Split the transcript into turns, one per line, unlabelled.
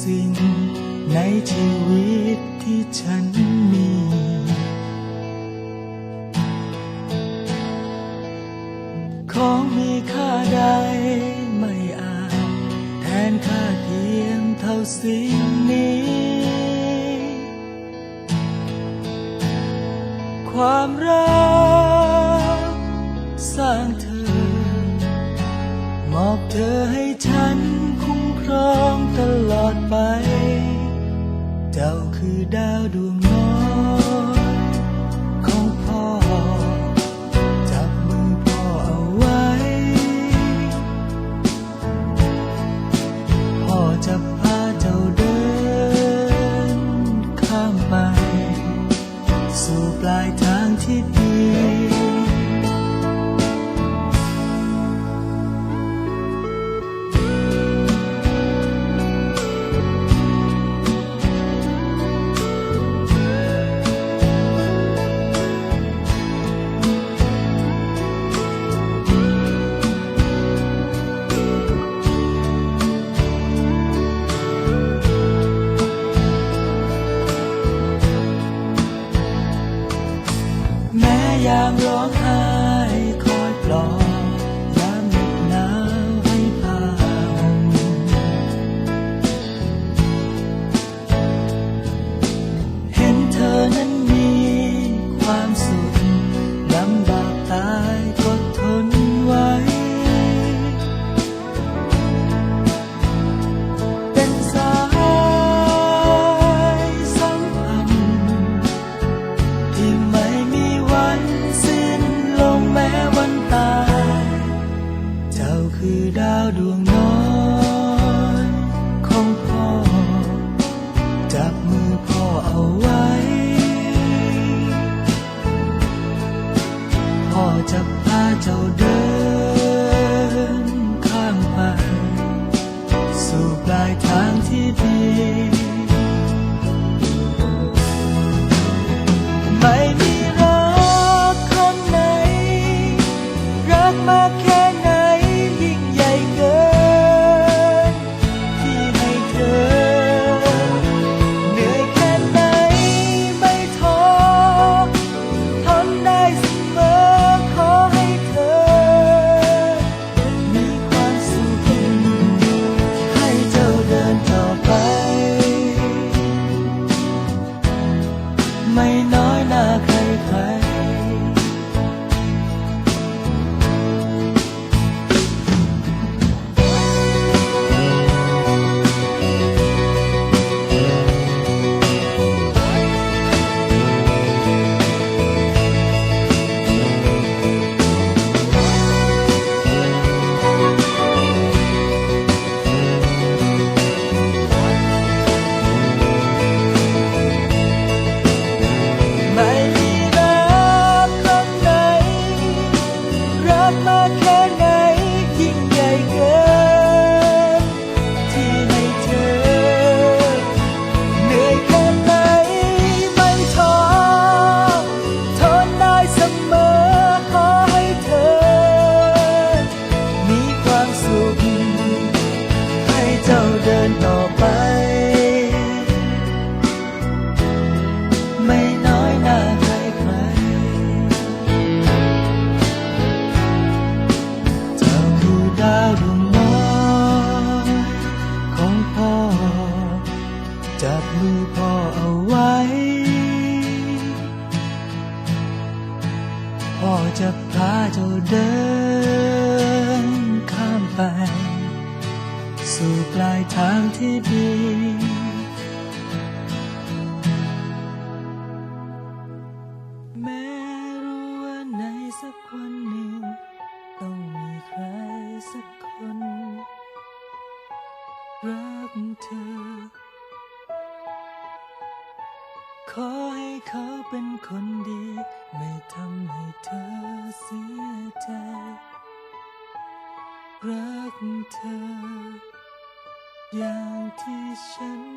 สิ่งในชีวิตที่ฉันมี ของมีค่าใดไม่อาจแทนค่าเทียมเท่าสิ่งนี้ ความรัก ดาวดวงน้อย พ่อเอาไว้ พ่อจะพาเจ้าเดิน not learn. จะพาเจ้าเดินข้ามไป สู่ปลายทางที่ดี ขอให้เขาเป็นคนดี ไม่ทำให้เธอเสียใจ รักเธอ อย่างที่ฉัน